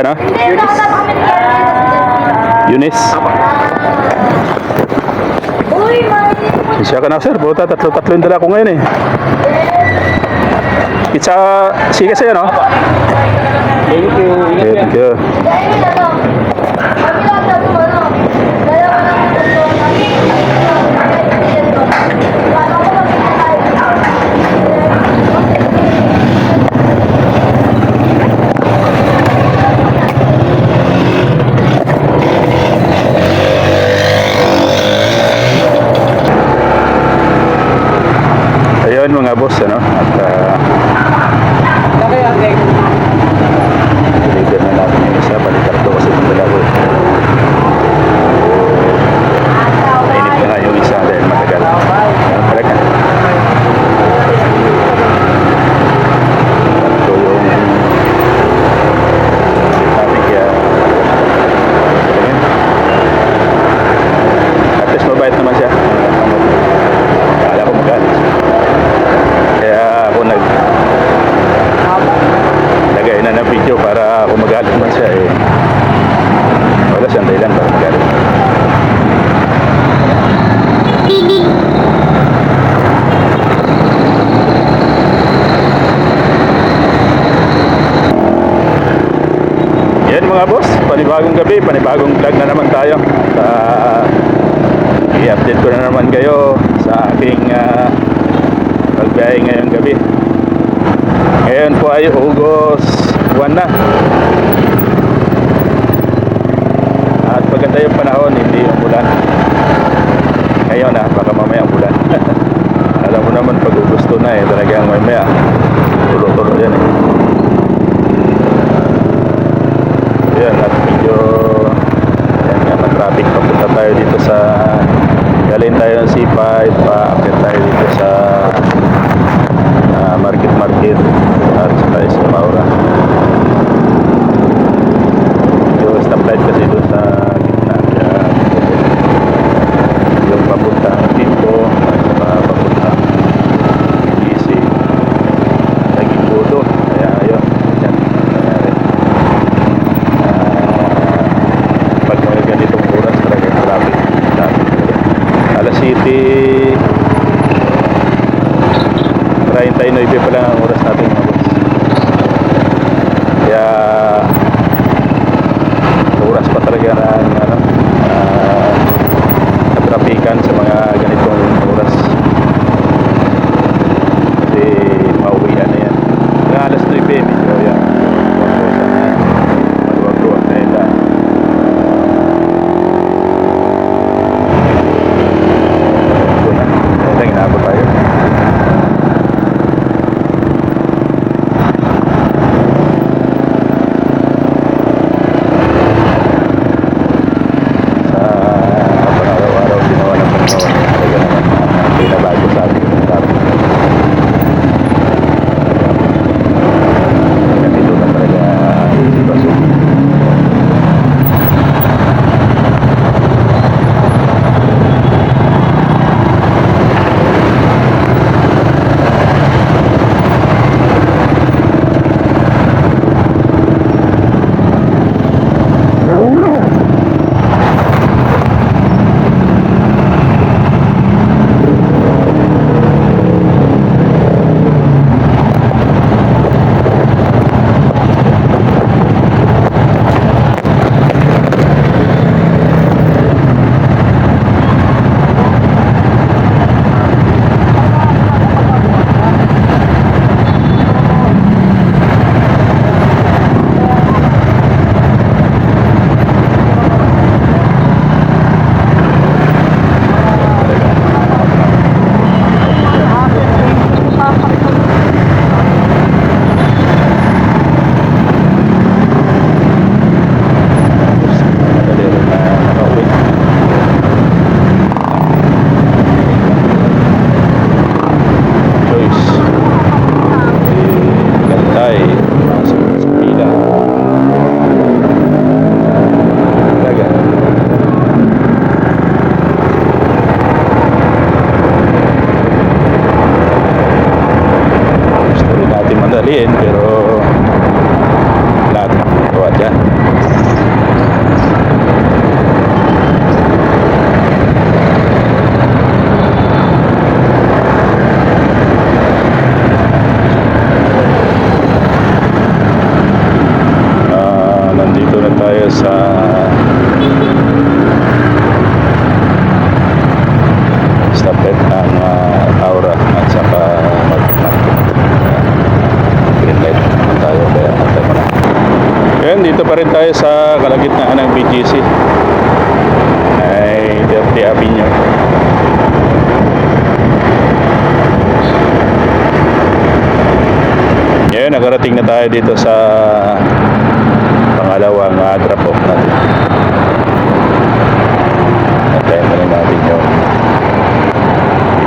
ano? Eunice. Uy, may Siya ka na sir, puta, tatlo-tatlo yung dala ko ngayon eh. Kitsa, sige sa'yo no? Thank you. Thank you. Ayun mga boss, ano? At uh, Okay, okay. deliver na natin yung isa, balikan to kasi itong dala ko. eh. Mainit na nga yung isa dahil matagal. Ayan, talaga. Ito yung natin kaya Ayan. At least mabait naman siya. Kala ko magalit. Kaya ako nag lagay na ng video para kung magalit man siya eh wala siyang dahilan para magalit yan mga boss panibagong gabi panibagong vlog na naman tayo sa i-update ko na naman kayo sa aking uh, pagbiyahe ngayong gabi ngayon po ay August 1 na. At maganda yung panahon, hindi yung bulan. Ngayon na, baka mamaya ang bulan. Alam mo naman pag gusto na eh, talagang mamaya. Tulo-tulo yan eh. Yan, at medyo yan nga, traffic papunta tayo dito sa galing tayo ng C5 paakit tayo dito sa ah, market market at saka sa Maura yung stoplight kasi doon sa Algaran tayo sa kalagitnaan ng BGC. Ay, Dirty Avenue. Ngayon, nakarating na tayo dito sa pangalawang uh, drop off natin. Antayin na rin natin yung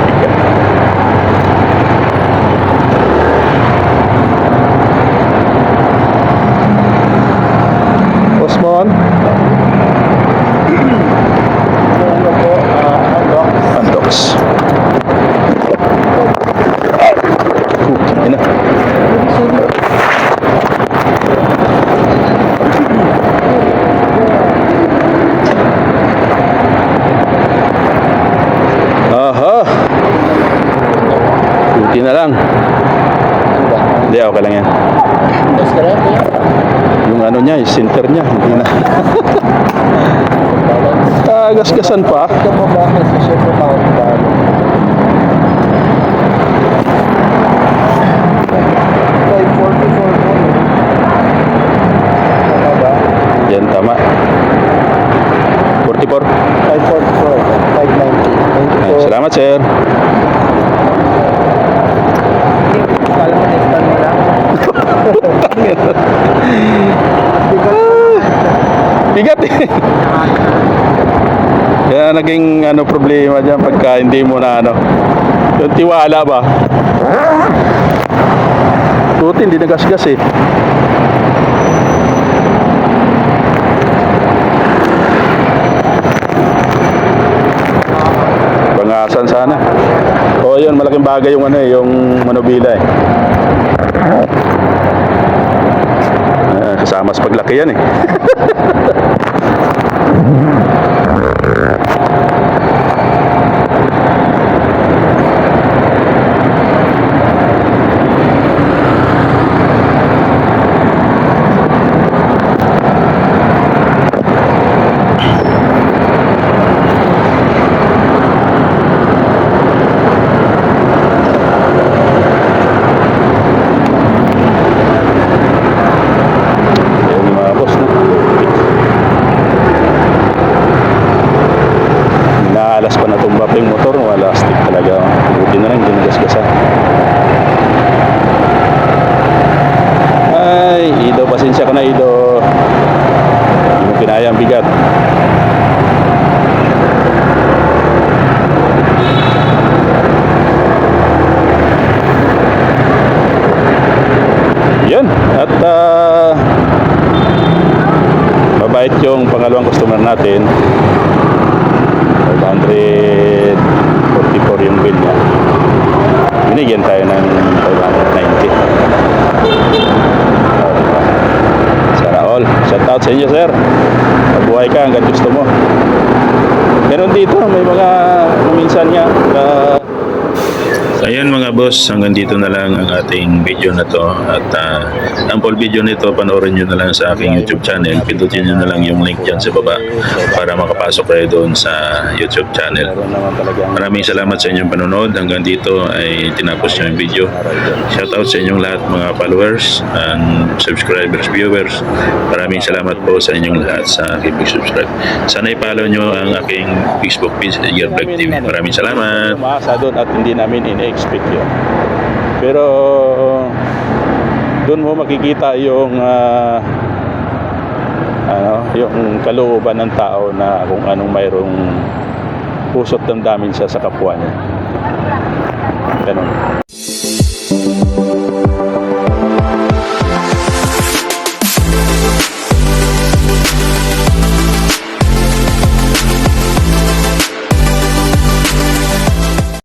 ticket. Osmon? Andox. Uh, ina. Aha. Buti na lang. Hindi, okay lang yan. Yung ano niya, yung center niya, hindi na. Ah, gasgasan pa. Ito count ba? Five forty-four po. Tama ba? Yan, tama. 44. Five forty-four. Five ninety. Thank you Ay, po. salamat, sir. Kala mo next time mo lang? Bigat eh. Kaya naging ano problema dyan pagka hindi mo na ano. Yung tiwala ba? Buti hindi nagasgas eh. Pangasan sana. O yun, malaking bagay yung ano eh, yung manubila eh. Sa paglaki yan eh. Yan mga boss no. Naalas pa na tumba pa yung motor, wala stick talaga. Buti na lang, hindi nagasgasan. Ay, Ido, pasensya ka na Ido. Hindi mo kinaya ang bigat. Yan. At ah, mabait yung pangalawang customer natin. 544 yung bill niya. Binigyan tayo ng 590. Sana all. Shout out sa inyo, sir. Mabuhay ka hanggang gusto mo. Meron dito, may mga kuminsan niya. Uh, So ayan mga boss, hanggang dito na lang ang ating video na to. At ah, ang full video nito panoorin nyo na lang sa aking YouTube channel. Pindutin nyo na lang yung link dyan sa baba para makapasok kayo doon sa YouTube channel. Maraming salamat sa inyong panonood. Hanggang dito ay tinapos nyo yung video. Shoutout sa inyong lahat mga followers and subscribers, viewers. Maraming salamat po sa inyong lahat sa aking subscribe sana i-follow nyo ang aking Facebook page, Edgar Vlog TV maraming salamat! Umaasa doon at hindi namin ina-expect yun pero doon mo makikita yung ah, ano, yung kalooban ng tao na kung anong mayroong pusot damdamin siya sa kapwa niya. Ganun.